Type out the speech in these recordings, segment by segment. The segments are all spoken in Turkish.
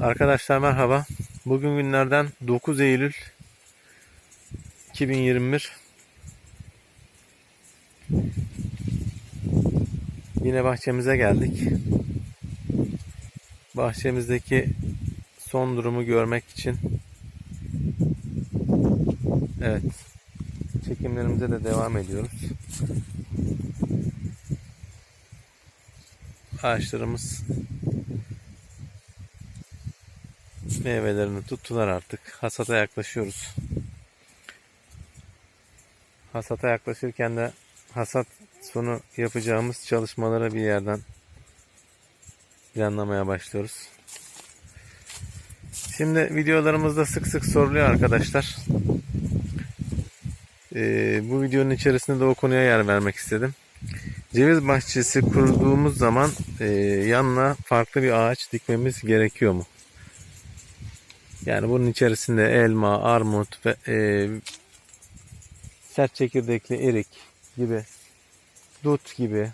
Arkadaşlar merhaba. Bugün günlerden 9 Eylül 2021. Yine bahçemize geldik. Bahçemizdeki son durumu görmek için Evet. Çekimlerimize de devam ediyoruz. Ağaçlarımız meyvelerini tuttular artık. Hasata yaklaşıyoruz. Hasata yaklaşırken de hasat sonu yapacağımız çalışmaları bir yerden planlamaya başlıyoruz. Şimdi videolarımızda sık sık soruluyor arkadaşlar. Ee, bu videonun içerisinde de o konuya yer vermek istedim. Ceviz bahçesi kurduğumuz zaman e, yanına farklı bir ağaç dikmemiz gerekiyor mu? Yani bunun içerisinde elma, armut ve e, sert çekirdekli erik gibi, dut gibi,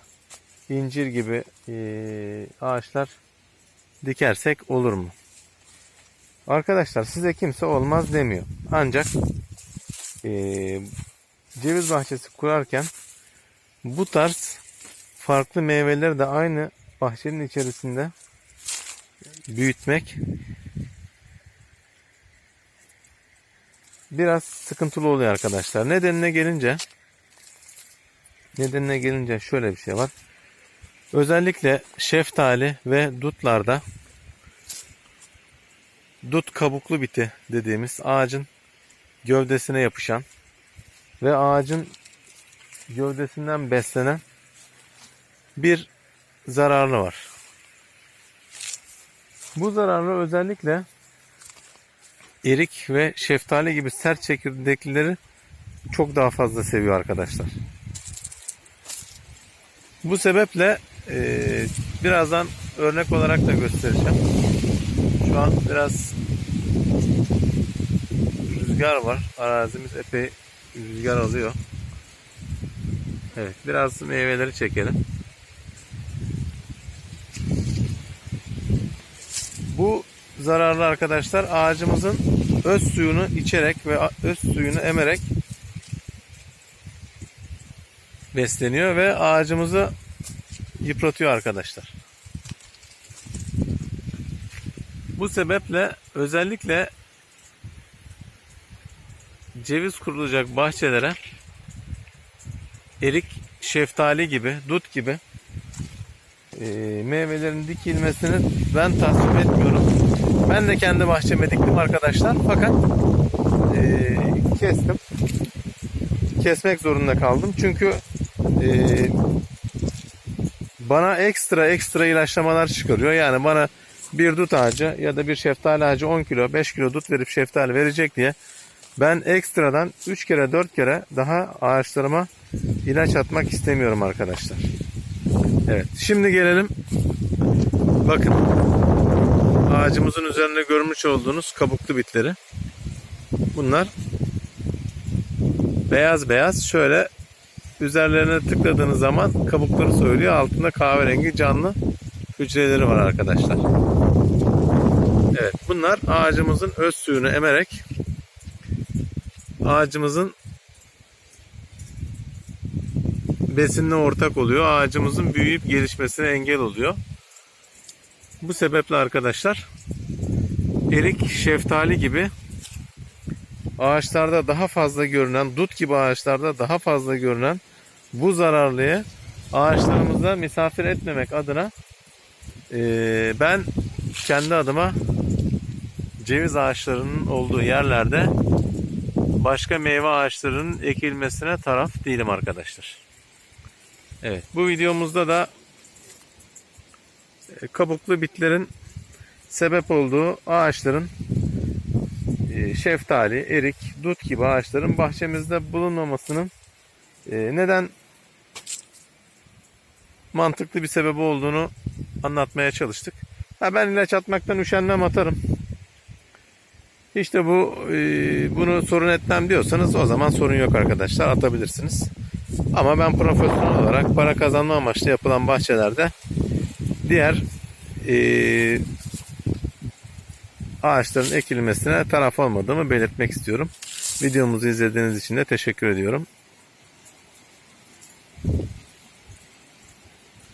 incir gibi e, ağaçlar dikersek olur mu? Arkadaşlar size kimse olmaz demiyor. Ancak e, ceviz bahçesi kurarken bu tarz farklı meyveleri de aynı bahçenin içerisinde büyütmek biraz sıkıntılı oluyor arkadaşlar. Nedenine gelince nedenine gelince şöyle bir şey var. Özellikle şeftali ve dutlarda dut kabuklu biti dediğimiz ağacın gövdesine yapışan ve ağacın gövdesinden beslenen bir zararlı var. Bu zararlı özellikle erik ve şeftali gibi sert çekirdeklileri çok daha fazla seviyor arkadaşlar. Bu sebeple e, birazdan örnek olarak da göstereceğim. Şu an biraz rüzgar var. Arazimiz epey rüzgar alıyor. Evet, biraz meyveleri çekelim. Bu zararlı arkadaşlar ağacımızın öz suyunu içerek ve öz suyunu emerek besleniyor ve ağacımızı yıpratıyor arkadaşlar. Bu sebeple özellikle ceviz kurulacak bahçelere erik, şeftali gibi, dut gibi e, meyvelerin dikilmesini ben tasvip etmiyorum. Ben de kendi bahçeme diktim arkadaşlar. Fakat e, kestim. Kesmek zorunda kaldım. Çünkü e, bana ekstra ekstra ilaçlamalar çıkarıyor. Yani bana bir dut ağacı ya da bir şeftali ağacı 10 kilo 5 kilo dut verip şeftali verecek diye ben ekstradan 3 kere 4 kere daha ağaçlarıma ilaç atmak istemiyorum arkadaşlar. Evet şimdi gelelim. Bakın ağacımızın üzerinde görmüş olduğunuz kabuklu bitleri. Bunlar beyaz beyaz şöyle üzerlerine tıkladığınız zaman kabukları söylüyor. Altında kahverengi canlı hücreleri var arkadaşlar. Evet bunlar ağacımızın öz suyunu emerek ağacımızın besinine ortak oluyor. Ağacımızın büyüyüp gelişmesine engel oluyor. Bu sebeple arkadaşlar erik, şeftali gibi ağaçlarda daha fazla görünen, dut gibi ağaçlarda daha fazla görünen bu zararlıyı ağaçlarımızda misafir etmemek adına e, ben kendi adıma ceviz ağaçlarının olduğu yerlerde başka meyve ağaçlarının ekilmesine taraf değilim arkadaşlar. Evet bu videomuzda da e, kabuklu bitlerin sebep olduğu ağaçların e, şeftali, erik, dut gibi ağaçların bahçemizde bulunmamasının e, neden mantıklı bir sebebi olduğunu anlatmaya çalıştık. Ha ben ilaç atmaktan üşenmem atarım. İşte bu bunu sorun etmem diyorsanız o zaman sorun yok arkadaşlar atabilirsiniz. Ama ben profesyonel olarak para kazanma amaçlı yapılan bahçelerde diğer e, ağaçların ekilmesine taraf olmadığımı belirtmek istiyorum. Videomuzu izlediğiniz için de teşekkür ediyorum.